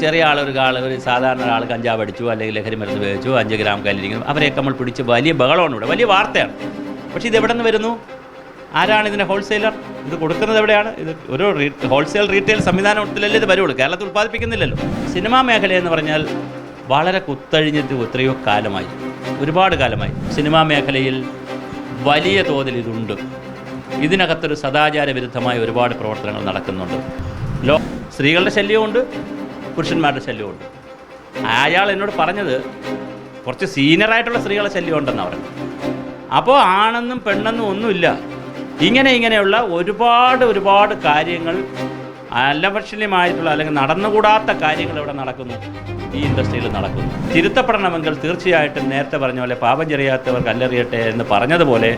ചെറിയ ആൾ ഒരു ആൾ ഒരു സാധാരണ ഒരാൾ കഞ്ചാവ് അടിച്ചു അല്ലെങ്കിൽ ലഹരി മരുന്ന് ഉപയോഗിച്ചു അഞ്ച് ഗ്രാം കല്ലിരിക്കുന്നു അവരെയൊക്കെ നമ്മൾ പിടിച്ച് വലിയ ബഹളമാണ് ഇവിടെ വലിയ വാർത്തയാണ്. പക്ഷേ ഇത് എവിടെ നിന്ന് വരുന്നു? ആരാണ് ഇതിന്റെ ഹോൾസെയിലർ ഇത് കൊടുക്കുന്നത് എവിടെയാണ്? ഇത് ഒരു ഹോൾസെയിൽ റീറ്റെയിൽ സംവിധാനത്തിലല്ലേ ഇത് വരുള്ളൂ. കേരളത്തിൽ ഉത്പാദിപ്പിക്കുന്നില്ലല്ലോ സിനിമാ മേഖല എന്ന് പറഞ്ഞാൽ വളരെ കുത്തഴിഞ്ഞിട്ട് എത്രയോ കാലമായി. ഒരുപാട് കാലമായി. സിനിമാ മേഖലയിൽ വലിയ തോതിൽ ഇതുണ്ട്. ഇതിനകത്തൊരു സദാചാര വിരുദ്ധമായ ഒരുപാട് പ്രവർത്തനങ്ങൾ നടക്കുന്നുണ്ട്. ലോ സ്ത്രീകളുടെ ശല്യമുണ്ട് പുരുഷന്മാരുടെ ശല്യമുണ്ട്. അയാൾ എന്നോട് പറഞ്ഞത് കുറച്ച് സീനിയറായിട്ടുള്ള സ്ത്രീകളെ ശല്യം ഉണ്ടെന്ന് പറഞ്ഞു അപ്പോൾ ആണെന്നും പെണ്ണെന്നും ഒന്നുമില്ല. ഇങ്ങനെ ഇങ്ങനെയുള്ള ഒരുപാട് ഒരുപാട് കാര്യങ്ങൾ അലഭക്ഷണ്യമായിട്ടുള്ള അല്ലെങ്കിൽ നടന്നുകൂടാത്ത കാര്യങ്ങൾ ഇവിടെ നടക്കുന്നു. ഈ ഇൻഡസ്ട്രിയിൽ നടക്കുന്നു. തിരുത്തപ്പെടണമെങ്കിൽ തീർച്ചയായിട്ടും നേരത്തെ പറഞ്ഞ പോലെ പാപം ചെറിയാത്തവർ കല്ലെറിയട്ടെ എന്ന് പറഞ്ഞതുപോലെ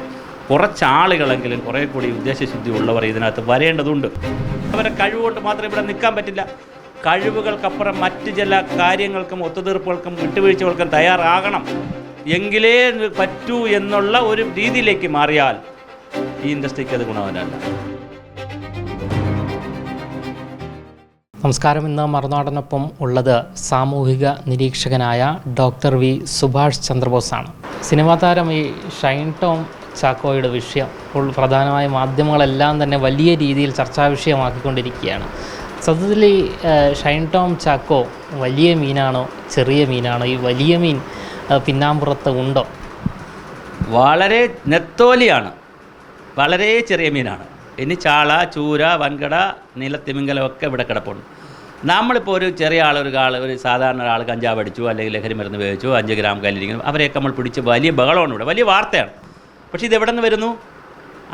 കുറച്ചാളുകളെങ്കിലും കുറേ കൂടി ഉദ്ദേശശുദ്ധി ഉള്ളവർ ഇതിനകത്ത് വരേണ്ടതുണ്ട്. അവരെ കഴിവുകൊണ്ട് മാത്രം ഇവിടെ നിൽക്കാൻ പറ്റില്ല. കഴിവുകൾക്കപ്പുറം മറ്റ് ചില കാര്യങ്ങൾക്കും ഒത്തുതീർപ്പുകൾക്കും വിട്ടുവീഴ്ചകൾക്കും തയ്യാറാകണം. എങ്കിലേ പറ്റൂ എന്നുള്ള ഒരു രീതിയിലേക്ക് മാറിയാൽ ഈ ഇൻഡസ്ട്രിക്ക് അത് ഗുണവനല്ല നമസ്കാരം. ഇന്ന് മറുനാടനൊപ്പം ഉള്ളത് സാമൂഹിക നിരീക്ഷകനായ ഡോക്ടർ വി സുഭാഷ് ചന്ദ്രബോസാണ്. സിനിമാ താരം ഈ ഷൈൻ ടോം ചാക്കോയുടെ വിഷയം ഇപ്പോൾ പ്രധാനമായ മാധ്യമങ്ങളെല്ലാം തന്നെ വലിയ രീതിയിൽ ചർച്ചാ വിഷയമാക്കിക്കൊണ്ടിരിക്കുകയാണ്. സത്യത്തിൽ ഈ ഷൈൻ ടോം ചാക്കോ വലിയ മീനാണോ ചെറിയ മീനാണോ? ഈ വലിയ മീൻ പിന്നാമ്പുറത്ത് ഉണ്ടോ? വളരെ നെത്തോലിയാണ്. വളരെ ചെറിയ മീനാണ്. ഇനി ചാള ചൂര വൻകട നീലത്തിമിങ്കലമൊക്കെ ഇവിടെ കിടപ്പുണ്ട്. നമ്മളിപ്പോൾ ഒരു ചെറിയ ആൾ ഒരു ആൾ ഒരു സാധാരണ ഒരാൾ കഞ്ചാവ് അടിച്ചു അല്ലെങ്കിൽ ലഹരി മരുന്ന് ഉപയോഗിച്ചു അഞ്ച് ഗ്രാം കല്ലിരിക്കുന്നു അവരെയൊക്കെ നമ്മൾ പിടിച്ച് വലിയ ബഹളമാണ് ഇവിടെ വലിയ വാർത്തയാണ്. പക്ഷേ ഇത് എവിടെ നിന്ന് വരുന്നു?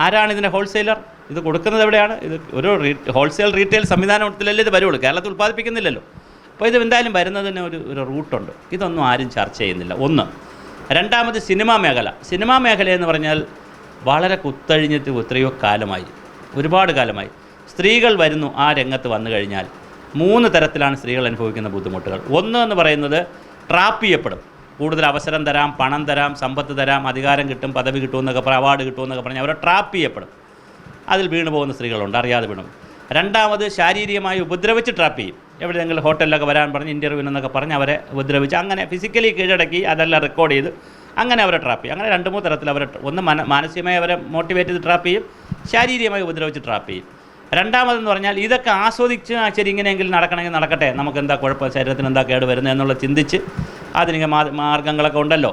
ആരാണ് ഇതിന്റെ ഹോൾസെയിലർ? ഇത് കൊടുക്കുന്നത് എവിടെയാണ്? ഇത് ഒരു ഹോൾസെയിൽ റീറ്റെയിൽ സംവിധാനത്തിലല്ലേ ഇത് വരുള്ളൂ. കേരളത്തിൽ ഉൽപ്പാദിപ്പിക്കുന്നില്ലല്ലോ. അപ്പോൾ ഇത് എന്തായാലും വരുന്നതിന് ഒരു ഒരു റൂട്ടുണ്ട് ഇതൊന്നും ആരും ചർച്ച ചെയ്യുന്നില്ല. ഒന്ന് രണ്ടാമത് സിനിമാ മേഖല. സിനിമാ മേഖല എന്ന് പറഞ്ഞാൽ വളരെ കുത്തഴിഞ്ഞിട്ട് എത്രയോ കാലമായി ഒരുപാട് കാലമായി. സ്ത്രീകൾ വരുന്നു ആ രംഗത്ത് വന്നു കഴിഞ്ഞാൽ മൂന്ന് തരത്തിലാണ് സ്ത്രീകൾ അനുഭവിക്കുന്ന ബുദ്ധിമുട്ടുകൾ. ഒന്ന് എന്ന് പറയുന്നത് ട്രാപ്പ് ചെയ്യപ്പെടും. കൂടുതൽ അവസരം തരാം പണം തരാം സമ്പത്ത് തരാം അധികാരം കിട്ടും പദവി കിട്ടുമെന്നൊക്കെ പറ അവാർഡ് കിട്ടുമെന്നൊക്കെ പറഞ്ഞാൽ അവരെ ട്രാപ്പ് ചെയ്യപ്പെടും. അതിൽ വീണു പോകുന്ന സ്ത്രീകളുണ്ട്. അറിയാതെ വീണു. രണ്ടാമത് ശാരീരികമായി ഉപദ്രവിച്ച് ട്രാപ്പ് ചെയ്യും. എവിടെയെങ്കിലും ഹോട്ടലിലൊക്കെ വരാൻ പറഞ്ഞ് ഇന്റർവ്യൂവിനെന്നൊക്കെ പറഞ്ഞ് അവരെ ഉപദ്രവിച്ച് അങ്ങനെ ഫിസിക്കലി കീഴടക്കി അതെല്ലാം റെക്കോർഡ് ചെയ്ത് അങ്ങനെ അവരെ ട്രാപ്പ് ചെയ്യും. അങ്ങനെ രണ്ട് മൂന്ന് തരത്തിൽ അവരെ ഒന്ന് മന മാനസികമായി അവരെ മോട്ടിവേറ്റ് ചെയ്ത് ട്രാപ്പ് ചെയ്യും. ശാരീരികമായി ഉപദ്രവിച്ച് ട്രാപ്പ് ചെയ്യും. രണ്ടാമതെന്ന് പറഞ്ഞാൽ ഇതൊക്കെ ആസ്വദിച്ച് ശരി ഇങ്ങനെയെങ്കിലും നടക്കണമെങ്കിൽ നടക്കട്ടെ. നമുക്ക് എന്താ കുഴപ്പം? ശരീരത്തിന് എന്താ കേട് വരുന്നത് എന്നുള്ള ചിന്തിച്ച് ആധുനിക മാർഗങ്ങളൊക്കെ ഉണ്ടല്ലോ.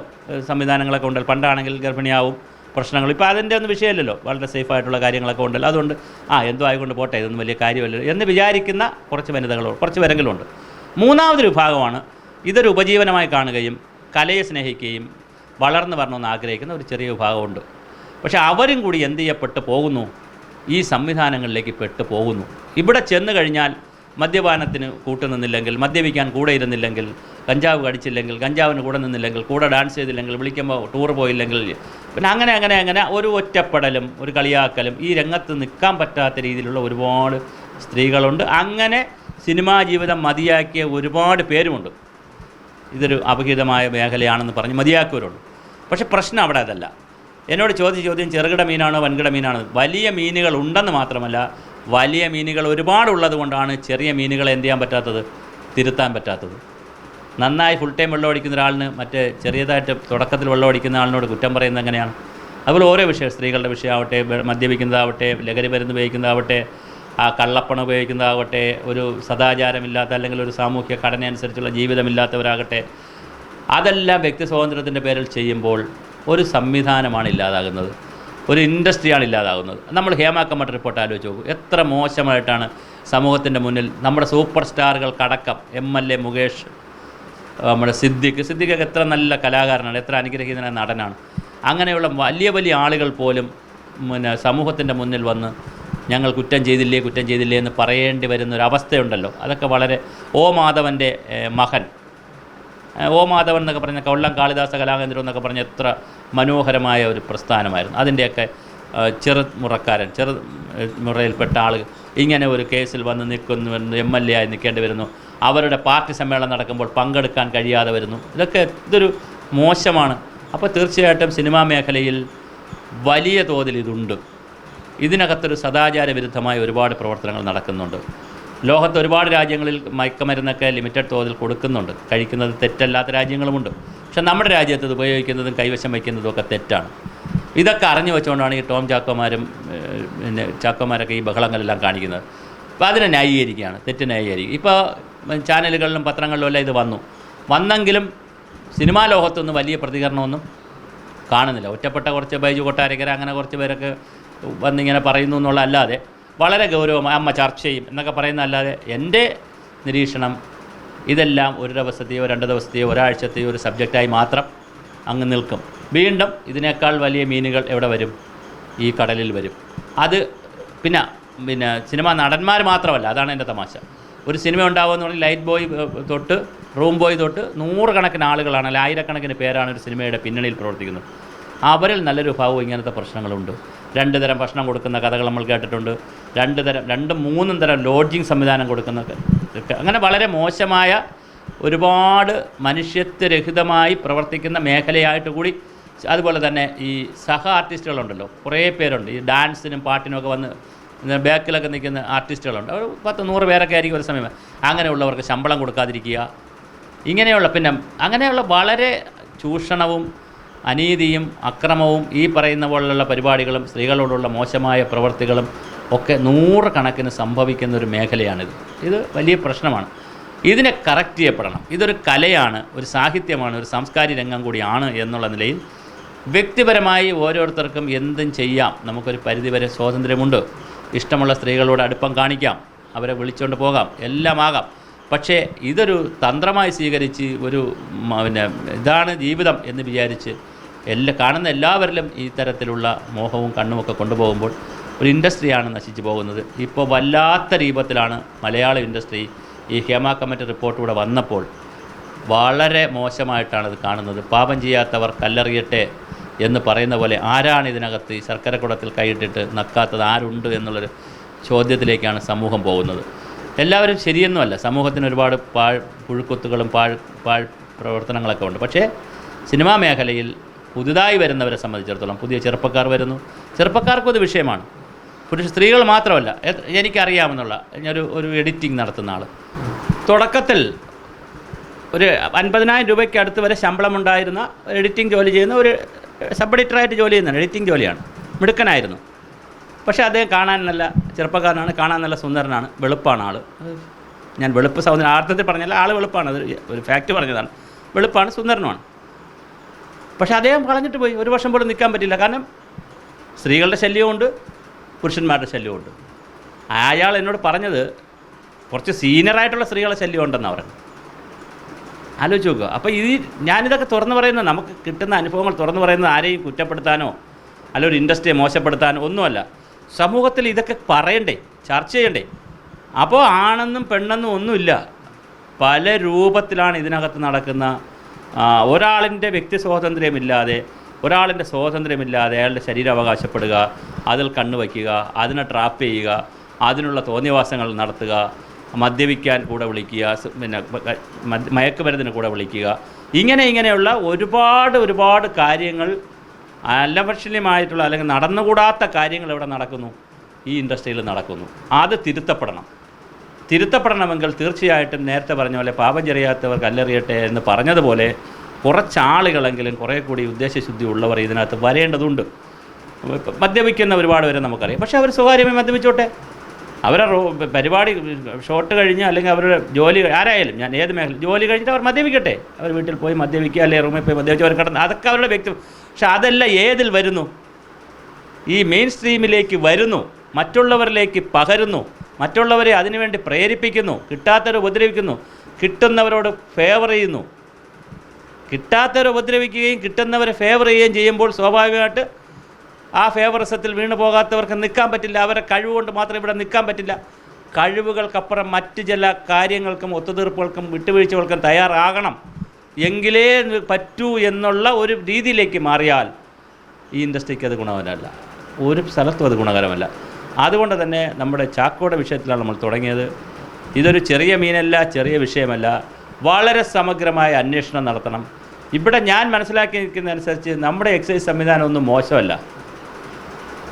സംവിധാനങ്ങളൊക്കെ ഉണ്ടല്ലോ. പണ്ടാണെങ്കിൽ ഗർഭിണിയാവും പ്രശ്നങ്ങൾ. ഇപ്പോൾ അതിന്റെ ഒന്നും വിഷയമല്ലല്ലോ. വളരെ സേഫ് ആയിട്ടുള്ള കാര്യങ്ങളൊക്കെ ഉണ്ടല്ലോ. അതുകൊണ്ട് ആ എന്തോ ആയിക്കൊണ്ട് പോട്ടെ ഇതൊന്നും വലിയ കാര്യമല്ലല്ലോ എന്ന് വിചാരിക്കുന്ന കുറച്ച് വനിതകളോ കുറച്ച് പേരെങ്കിലുമുണ്ട് മൂന്നാമതൊരു വിഭാഗമാണ് ഇതൊരു ഉപജീവനമായി കാണുകയും കലയെ സ്നേഹിക്കുകയും വളർന്നു വരണമെന്ന് ആഗ്രഹിക്കുന്ന ഒരു ചെറിയ വിഭാഗമുണ്ട്. പക്ഷേ അവരും കൂടി എന്ത് ചെയ്യപ്പെട്ട് പോകുന്നു. ഈ സംവിധാനങ്ങളിലേക്ക് പെട്ട് പോകുന്നു. ഇവിടെ ചെന്ന് കഴിഞ്ഞാൽ മദ്യപാനത്തിന് കൂട്ടുനിന്നില്ലെങ്കിൽ മദ്യപിക്കാൻ കൂടെ ഇരുന്നില്ലെങ്കിൽ കഞ്ചാവ് കടിച്ചില്ലെങ്കിൽ കഞ്ചാവിന് കൂടെ നിന്നില്ലെങ്കിൽ കൂടെ ഡാൻസ് ചെയ്തില്ലെങ്കിൽ വിളിക്കുമ്പോൾ ടൂർ പോയില്ലെങ്കിൽ പിന്നെ അങ്ങനെ അങ്ങനെ അങ്ങനെ ഒരു ഒറ്റപ്പെടലും ഒരു കളിയാക്കലും ഈ രംഗത്ത് നിൽക്കാൻ പറ്റാത്ത രീതിയിലുള്ള ഒരുപാട് സ്ത്രീകളുണ്ട്. അങ്ങനെ സിനിമാ ജീവിതം മതിയാക്കിയ ഒരുപാട് പേരുമുണ്ട്. ഇതൊരു അപഹിതമായ മേഖലയാണെന്ന് പറഞ്ഞ് മതിയാക്കിയവരുണ്ട്. പക്ഷേ പ്രശ്നം അവിടെ അതല്ല. എന്നോട് ചോദിച്ച ചോദ്യം ചെറുകിട മീനാണോ വൻകിട മീനാണോ? വലിയ മീനുകൾ ഉണ്ടെന്ന് മാത്രമല്ല വലിയ മീനുകൾ ഒരുപാടുള്ളത് കൊണ്ടാണ് ചെറിയ മീനുകളെ എന്ത് ചെയ്യാൻ പറ്റാത്തത്? തിരുത്താൻ പറ്റാത്തത്. നന്നായി ഫുൾ ടൈം വെള്ളം അടിക്കുന്ന ഒരാളിന് മറ്റേ ചെറിയതായിട്ട് തുടക്കത്തിൽ വെള്ളം അടിക്കുന്ന ആളിനോട് കുറ്റം പറയുന്നത് എങ്ങനെയാണ്? അതുപോലെ ഓരോ വിഷയം സ്ത്രീകളുടെ വിഷയമാവട്ടെ മദ്യപിക്കുന്നതാവട്ടെ ലഹരി മരുന്ന് ഉപയോഗിക്കുന്നതാവട്ടെ ആ കള്ളപ്പണം ഉപയോഗിക്കുന്നതാവട്ടെ ഒരു സദാചാരമില്ലാത്ത അല്ലെങ്കിൽ ഒരു സാമൂഹ്യ ഘടന അനുസരിച്ചുള്ള ജീവിതമില്ലാത്തവരാകട്ടെ അതെല്ലാം വ്യക്തി സ്വാതന്ത്ര്യത്തിന്റെ പേരിൽ ചെയ്യുമ്പോൾ ഒരു സംവിധാനമാണ് ഇല്ലാതാകുന്നത്. ഒരു ഇൻഡസ്ട്രിയാണ് ഇല്ലാതാകുന്നത്. നമ്മൾ ഹേമ കമ്മട്ട് റിപ്പോർട്ട് ആലോചിച്ച് നോക്കും. എത്ര മോശമായിട്ടാണ് സമൂഹത്തിന്റെ മുന്നിൽ നമ്മുടെ സൂപ്പർ സ്റ്റാറുകൾക്കടക്കം എം എൽ എ മുകേഷ് നമ്മുടെ സിദ്ദിഖ്. സിദ്ദിഖൊക്കെ എത്ര നല്ല കലാകാരനാണ് എത്ര അനുഗ്രഹീതനായ നടനാണ്. അങ്ങനെയുള്ള വലിയ വലിയ ആളുകൾ പോലും പിന്നെ സമൂഹത്തിന്റെ മുന്നിൽ വന്ന് ഞങ്ങൾ കുറ്റം ചെയ്തില്ലേ കുറ്റം ചെയ്തില്ലേ എന്ന് പറയേണ്ടി വരുന്ന ഒരു അവസ്ഥയുണ്ടല്ലോ. അതൊക്കെ വളരെ ഓ മാധവന്റെ മകൻ. ഓ മാധവൻ എന്നൊക്കെ പറഞ്ഞ കൊല്ലം കാളിദാസ കലാകേന്ദ്രം എന്നൊക്കെ പറഞ്ഞ എത്ര മനോഹരമായ ഒരു പ്രസ്ഥാനമായിരുന്നു. അതിന്റെയൊക്കെ ചെറു ചെറുമുറക്കാരൻ ചെറു മുറയിൽപ്പെട്ട ആൾ ഇങ്ങനെ ഒരു കേസിൽ വന്ന് നിൽക്കുന്നു എം എൽ എ ആയി നിൽക്കേണ്ടി വരുന്നു. അവരുടെ പാർട്ടി സമ്മേളനം നടക്കുമ്പോൾ പങ്കെടുക്കാൻ കഴിയാതെ വരുന്നു. ഇതൊക്കെ ഇതൊരു മോശമാണ്. അപ്പോൾ തീർച്ചയായിട്ടും സിനിമാ മേഖലയിൽ വലിയ തോതിൽ ഇതുണ്ട്. ഇതിനകത്തൊരു സദാചാര വിരുദ്ധമായ ഒരുപാട് പ്രവർത്തനങ്ങൾ നടക്കുന്നുണ്ട്. ലോകത്ത് ഒരുപാട് രാജ്യങ്ങളിൽ മയക്കുമരുന്നൊക്കെ ലിമിറ്റഡ് തോതിൽ കൊടുക്കുന്നുണ്ട്. കഴിക്കുന്നത് തെറ്റല്ലാത്ത രാജ്യങ്ങളുമുണ്ട്. പക്ഷെ നമ്മുടെ രാജ്യത്ത് ഇത് ഉപയോഗിക്കുന്നതും കൈവശം വയ്ക്കുന്നതും ഒക്കെ തെറ്റാണ്. ഇതൊക്കെ അറിഞ്ഞു വെച്ചുകൊണ്ടാണ് ഈ ടോം ചാക്കോമാരും പിന്നെ ചാക്കന്മാരൊക്കെ ഈ ബഹളങ്ങളെല്ലാം കാണിക്കുന്നത്. അപ്പോൾ അതിനെ ന്യായീകരിക്കുകയാണ്. തെറ്റ് ന്യായീകരിക്കും ഇപ്പോൾ ചാനലുകളിലും പത്രങ്ങളിലും എല്ലാം ഇത് വന്നു. വന്നെങ്കിലും സിനിമാ ലോകത്തൊന്നും വലിയ പ്രതികരണമൊന്നും കാണുന്നില്ല. ഒറ്റപ്പെട്ട കുറച്ച് ബൈജു കൊട്ടാരക്കര അങ്ങനെ കുറച്ച് പേരൊക്കെ വന്നിങ്ങനെ പറയുന്നു എന്നുള്ള അല്ലാതെ വളരെ ഗൗരവമായി അമ്മ ചർച്ച ചെയ്യും എന്നൊക്കെ പറയുന്ന അല്ലാതെ എന്റെ നിരീക്ഷണം ഇതെല്ലാം ഒരു ദിവസത്തെയോ രണ്ട് ദിവസത്തെയോ ഒരാഴ്ചത്തെയോ ഒരു സബ്ജക്റ്റായി മാത്രം അങ്ങ് നിൽക്കും. വീണ്ടും ഇതിനേക്കാൾ വലിയ മീനുകൾ എവിടെ വരും? ഈ കടലിൽ വരും. അത് പിന്നെ പിന്നെ സിനിമ നടന്മാർ മാത്രമല്ല അതാണ് എന്റെ തമാശ. ഒരു സിനിമ ഉണ്ടാവുമെന്ന് പറഞ്ഞാൽ ലൈറ്റ് ബോയ് തൊട്ട് റൂം ബോയ് തൊട്ട് നൂറുകണക്കിന് ആളുകളാണ് അല്ലെങ്കിൽ ആയിരക്കണക്കിന് പേരാണ് ഒരു സിനിമയുടെ പിന്നണിയിൽ പ്രവർത്തിക്കുന്നത്. അവരിൽ നല്ലൊരു ഭാവം ഇങ്ങനത്തെ പ്രശ്നങ്ങളുണ്ട്. രണ്ട് തരം ഭക്ഷണം കൊടുക്കുന്ന കഥകൾ നമ്മൾ കേട്ടിട്ടുണ്ട്. രണ്ട് തരം രണ്ടും മൂന്നും തരം ലോഡ്ജിങ് സംവിധാനം കൊടുക്കുന്ന അങ്ങനെ വളരെ മോശമായ ഒരുപാട് മനുഷ്യത്വരഹിതമായി പ്രവർത്തിക്കുന്ന മേഖലയായിട്ട് കൂടി അതുപോലെ തന്നെ ഈ സഹ ആർട്ടിസ്റ്റുകളുണ്ടല്ലോ. കുറേ പേരുണ്ട്. ഈ ഡാൻസിനും പാട്ടിനുമൊക്കെ വന്ന് ബാക്കിലൊക്കെ നിൽക്കുന്ന ആർട്ടിസ്റ്റുകളുണ്ട്. അവർ പത്ത് നൂറ് പേരൊക്കെ ആയിരിക്കും ഒരു സമയം. അങ്ങനെയുള്ളവർക്ക് ശമ്പളം കൊടുക്കാതിരിക്കുക. ഇങ്ങനെയുള്ള പിന്നെ അങ്ങനെയുള്ള വളരെ ചൂഷണവും അനീതിയും അക്രമവും ഈ പറയുന്ന പോലുള്ള പരിപാടികളും സ്ത്രീകളോടുള്ള മോശമായ പ്രവൃത്തികളും ഒക്കെ നൂറുകണക്കിന് സംഭവിക്കുന്ന ഒരു മേഖലയാണിത്. ഇത് വലിയ പ്രശ്നമാണ്. ഇതിനെ കറക്റ്റ് ചെയ്യപ്പെടണം. ഇതൊരു കലയാണ് ഒരു സാഹിത്യമാണ് ഒരു സാംസ്കാരിക രംഗം കൂടിയാണ് എന്നുള്ള നിലയിൽ വ്യക്തിപരമായി ഓരോരുത്തർക്കും എന്തും ചെയ്യാം. നമുക്കൊരു പരിധിവരെ സ്വാതന്ത്ര്യമുണ്ട്. ഇഷ്ടമുള്ള സ്ത്രീകളോട് അടുപ്പം കാണിക്കാം. അവരെ വിളിച്ചുകൊണ്ട് പോകാം. എല്ലാം ആകാം. പക്ഷേ ഇതൊരു തന്ത്രമായി സ്വീകരിച്ച് ഒരു പിന്നെ ഇതാണ് ജീവിതം എന്ന് വിചാരിച്ച് എല്ലാ കാണുന്ന എല്ലാവരിലും ഈ തരത്തിലുള്ള മോഹവും കണ്ണുമൊക്കെ കൊണ്ടുപോകുമ്പോൾ ഒരു ഇൻഡസ്ട്രിയാണ് നശിച്ചു പോകുന്നത്. ഇപ്പോൾ വല്ലാത്ത രൂപത്തിലാണ് മലയാള ഇൻഡസ്ട്രി ഈ ഹേമ കമ്മിറ്റി റിപ്പോർട്ട് കൂടെ വന്നപ്പോൾ വളരെ മോശമായിട്ടാണ് ഇത് കാണുന്നത്. പാപം ചെയ്യാത്തവർ കല്ലെറിയട്ടെ എന്ന് പറയുന്ന പോലെ ആരാണ് ഇതിനകത്ത് ഈ ശർക്കരക്കുടത്തിൽ കൈയിട്ടിട്ട് നക്കാത്തത്? ആരുണ്ട് എന്നുള്ളൊരു ചോദ്യത്തിലേക്കാണ് സമൂഹം പോകുന്നത്. എല്ലാവരും ശരിയൊന്നുമല്ല. സമൂഹത്തിന് ഒരുപാട് പാഴ് പുഴുക്കുത്തുകളും പാഴ് പാഴ് പ്രവർത്തനങ്ങളൊക്കെ ഉണ്ട്. പക്ഷേ സിനിമാ മേഖലയിൽ പുതുതായി വരുന്നവരെ സംബന്ധിച്ചിടത്തോളം പുതിയ ചെറുപ്പക്കാർ വരുന്നു. ചെറുപ്പക്കാർക്കും അത് വിഷയമാണ്. പുരുഷ സ്ത്രീകൾ മാത്രമല്ല. എനിക്കറിയാമെന്നുള്ള ഞാനൊരു ഒരു എഡിറ്റിംഗ് നടത്തുന്ന ആൾ തുടക്കത്തിൽ ഒരു അൻപതിനായിരം രൂപയ്ക്ക് അടുത്ത് വരെ ശമ്പളമുണ്ടായിരുന്ന എഡിറ്റിംഗ് ജോലി ചെയ്യുന്ന ഒരു സബ് എഡിറ്ററായിട്ട് ജോലി ചെയ്യുന്നതാണ് എഡിറ്റിംഗ് ജോലിയാണ്. മിടുക്കനായിരുന്നു. പക്ഷേ അദ്ദേഹം കാണാൻ നല്ല ചെറുപ്പക്കാരനാണ് കാണാൻ നല്ല സുന്ദരനാണ് വെളുപ്പാണ് ആൾ ഞാൻ വെളുപ്പ് സൗന്ദര്യം ആർത്ഥത്തിൽ പറഞ്ഞല്ല ആൾ വെളുപ്പാണ് അത് ഒരു ഫാക്റ്റ് പറഞ്ഞതാണ്. വെളുപ്പാണ് സുന്ദരനുമാണ്. പക്ഷേ അദ്ദേഹം കളഞ്ഞിട്ട് പോയി ഒരു വർഷം പോലും നിൽക്കാൻ പറ്റില്ല. കാരണം സ്ത്രീകളുടെ ശല്യമുണ്ട് പുരുഷന്മാരുടെ ശല്യമുണ്ട് അയാൾ എന്നോട് പറഞ്ഞത് കുറച്ച് സീനിയറായിട്ടുള്ള സ്ത്രീകളുടെ ശല്യം ഉണ്ടെന്ന് പറഞ്ഞു ആലോചിച്ച് നോക്കുക അപ്പോൾ ഈ ഞാനിതൊക്കെ തുറന്നു പറയുന്നത് നമുക്ക് കിട്ടുന്ന അനുഭവങ്ങൾ തുറന്നു പറയുന്നത് ആരെയും കുറ്റപ്പെടുത്താനോ അല്ല ഒരു ഇൻഡസ്ട്രിയെ മോശപ്പെടുത്താനോ ഒന്നുമല്ല. സമൂഹത്തിൽ ഇതൊക്കെ പറയണ്ടേ ചർച്ച ചെയ്യണ്ടേ. അപ്പോൾ ആണെന്നും പെണ്ണെന്നും ഒന്നുമില്ല. പല രൂപത്തിലാണ് ഇതിനകത്ത് നടക്കുന്ന ഒരാളിന്റെ വ്യക്തി സ്വാതന്ത്ര്യമില്ലാതെ ഒരാളിന്റെ സ്വാതന്ത്ര്യമില്ലാതെ അയാളുടെ ശരീരം അവകാശപ്പെടുക അതിൽ കണ്ണു വയ്ക്കുക അതിനെ ട്രാപ്പ് ചെയ്യുക അതിനുള്ള തോന്നിയവാസങ്ങൾ നടത്തുക മദ്യപിക്കാൻ കൂടെ വിളിക്കുക പിന്നെ മയക്കുമരുന്നിന് കൂടെ വിളിക്കുക. ഇങ്ങനെ ഇങ്ങനെയുള്ള ഒരുപാട് ഒരുപാട് കാര്യങ്ങൾ അലഭക്ഷണ്യമായിട്ടുള്ള അല്ലെങ്കിൽ നടന്നുകൂടാത്ത കാര്യങ്ങൾ ഇവിടെ നടക്കുന്നു. ഈ ഇൻഡസ്ട്രിയിൽ നടക്കുന്നു. അത് തിരുത്തപ്പെടണം. തിരുത്തപ്പെടണമെങ്കിൽ തീർച്ചയായിട്ടും നേരത്തെ പറഞ്ഞ പോലെ പാപം ചെറിയാത്തവർ കല്ലെറിയട്ടെ എന്ന് പറഞ്ഞതുപോലെ കുറച്ചാളുകളെങ്കിലും കുറേ കൂടി ഉദ്ദേശശുദ്ധി ഉള്ളവർ ഇതിനകത്ത് വരേണ്ടതുണ്ട്. മദ്യപിക്കുന്ന ഒരുപാട് പേരെ നമുക്കറിയാം. പക്ഷേ അവർ സ്വകാര്യമായി മദ്യപിച്ചോട്ടെ? അവരെ പരിപാടി ഷോട്ട് കഴിഞ്ഞ് അല്ലെങ്കിൽ അവരുടെ ജോലി ആരായാലും ഞാൻ ഏത് മേഖല ജോലി കഴിഞ്ഞിട്ട് അവർ മദ്യപിക്കട്ടെ. അവർ വീട്ടിൽ പോയി മദ്യപിക്കുക അല്ലെങ്കിൽ റൂമിൽ പോയി മദ്യപിച്ച് അവർ കിടന്ന് അതൊക്കെ അവരുടെ വ്യക്തി പക്ഷെ അതെല്ലാം ഏതിൽ വരുന്നു? ഈ മെയിൻ സ്ട്രീമിലേക്ക് വരുന്നു. മറ്റുള്ളവരിലേക്ക് പകരുന്നു. മറ്റുള്ളവരെ അതിനുവേണ്ടി പ്രേരിപ്പിക്കുന്നു. കിട്ടാത്തവരെ ഉപദ്രവിക്കുന്നു. കിട്ടുന്നവരോട് ഫേവർ ചെയ്യുന്നു. കിട്ടാത്തവരെ ഉപദ്രവിക്കുകയും കിട്ടുന്നവരെ ഫേവർ ചെയ്യുകയും ചെയ്യുമ്പോൾ സ്വാഭാവികമായിട്ട് ആ ഫേവറിസത്തിൽ വീണു പോകാത്തവർക്ക് നിൽക്കാൻ പറ്റില്ല. അവരെ കഴിവുകൊണ്ട് മാത്രം ഇവിടെ നിൽക്കാൻ പറ്റില്ല. കഴിവുകൾക്കപ്പുറം മറ്റ് ചില കാര്യങ്ങൾക്കും ഒത്തുതീർപ്പുകൾക്കും വിട്ടുവീഴ്ചകൾക്കും തയ്യാറാകണം. എങ്കിലേ പറ്റൂ എന്നുള്ള ഒരു രീതിയിലേക്ക് മാറിയാൽ ഈ ഇൻഡസ്ട്രിക്ക് അത് ഗുണകരമല്ല. ഒരു സ്ഥലത്തും അത് ഗുണകരമല്ല. അതുകൊണ്ട് തന്നെ നമ്മുടെ ചാക്കോടെ വിഷയത്തിലാണ് നമ്മൾ തുടങ്ങിയത്. ഇതൊരു ചെറിയ മീനല്ല ചെറിയ വിഷയമല്ല. വളരെ സമഗ്രമായ അന്വേഷണം നടത്തണം. ഇവിടെ ഞാൻ മനസ്സിലാക്കി നിൽക്കുന്നതനുസരിച്ച് നമ്മുടെ എക്സൈസ് സംവിധാനം ഒന്നും മോശമല്ല.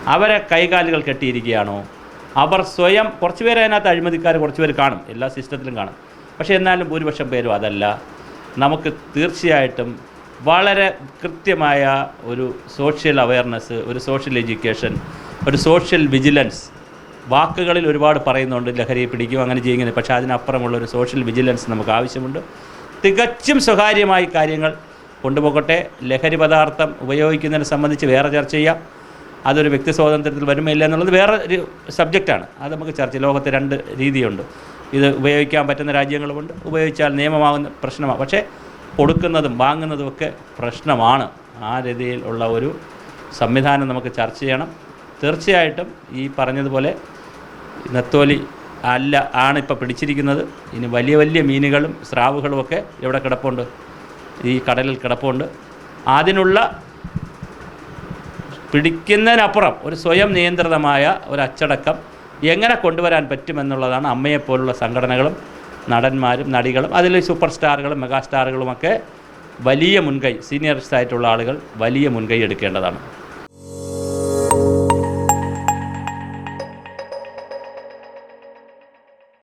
അവരെ കൈകാലുകൾ കെട്ടിയിരിക്കുകയാണോ? അവർ സ്വയം കുറച്ച് പേര് അതിനകത്ത് അഴിമതിക്കാർ കുറച്ച് പേര് കാണും. എല്ലാ സിസ്റ്റത്തിലും കാണും. പക്ഷേ എന്നാലും ഭൂരിപക്ഷം പേരും അതല്ല. നമുക്ക് തീർച്ചയായിട്ടും വളരെ കൃത്യമായ ഒരു സോഷ്യൽ അവയർനെസ് ഒരു സോഷ്യൽ എഡ്യൂക്കേഷൻ ഒരു സോഷ്യൽ വിജിലൻസ് വാക്കുകളിൽ ഒരുപാട് പറയുന്നുണ്ട്. ലഹരിയെ പിടിക്കും അങ്ങനെ ചെയ്യുന്നത് പക്ഷേ അതിനപ്പുറമുള്ള ഒരു സോഷ്യൽ വിജിലൻസ് നമുക്ക് ആവശ്യമുണ്ട്. തികച്ചും സ്വകാര്യമായി കാര്യങ്ങൾ കൊണ്ടുപോകട്ടെ. ലഹരി പദാർത്ഥം ഉപയോഗിക്കുന്നതിനെ സംബന്ധിച്ച് വേറെ ചർച്ച ചെയ്യാം. അതൊരു വ്യക്തി സ്വാതന്ത്ര്യത്തിൽ വരുമോ ഇല്ല എന്നുള്ളത് വേറെ ഒരു സബ്ജക്റ്റാണ്. അത് നമുക്ക് ചർച്ച ലോകത്തെ രണ്ട് രീതിയുണ്ട്. ഇത് ഉപയോഗിക്കാൻ പറ്റുന്ന രാജ്യങ്ങളുമുണ്ട് ഉപയോഗിച്ചാൽ നിയമമാകുന്ന പ്രശ്നമാണ് പക്ഷേ കൊടുക്കുന്നതും വാങ്ങുന്നതും ഒക്കെ പ്രശ്നമാണ്. ആ രീതിയിലുള്ള ഒരു സംവിധാനം നമുക്ക് ചർച്ച ചെയ്യണം. തീർച്ചയായിട്ടും ഈ പറഞ്ഞതുപോലെ നെത്തോലി അല്ല ആണ് ഇപ്പോൾ പിടിച്ചിരിക്കുന്നത്. ഇനി വലിയ വലിയ മീനുകളും സ്രാവുകളും ഒക്കെ ഇവിടെ കിടപ്പുണ്ട്? ഈ കടലിൽ കിടപ്പുണ്ട്. അതിനുള്ള പിടിക്കുന്നതിനപ്പുറം ഒരു സ്വയം നിയന്ത്രിതമായ ഒരു അച്ചടക്കം എങ്ങനെ കൊണ്ടുവരാൻ പറ്റുമെന്നുള്ളതാണ് അമ്മയെപ്പോലുള്ള സംഘടനകളും നടന്മാരും നടികളും അതിൽ സൂപ്പർ സ്റ്റാറുകളും മെഗാ സ്റ്റാറുകളുമൊക്കെ വലിയ മുൻകൈ സീനിയർസ് ആയിട്ടുള്ള ആളുകൾ വലിയ മുൻകൈ എടുക്കേണ്ടതാണ്.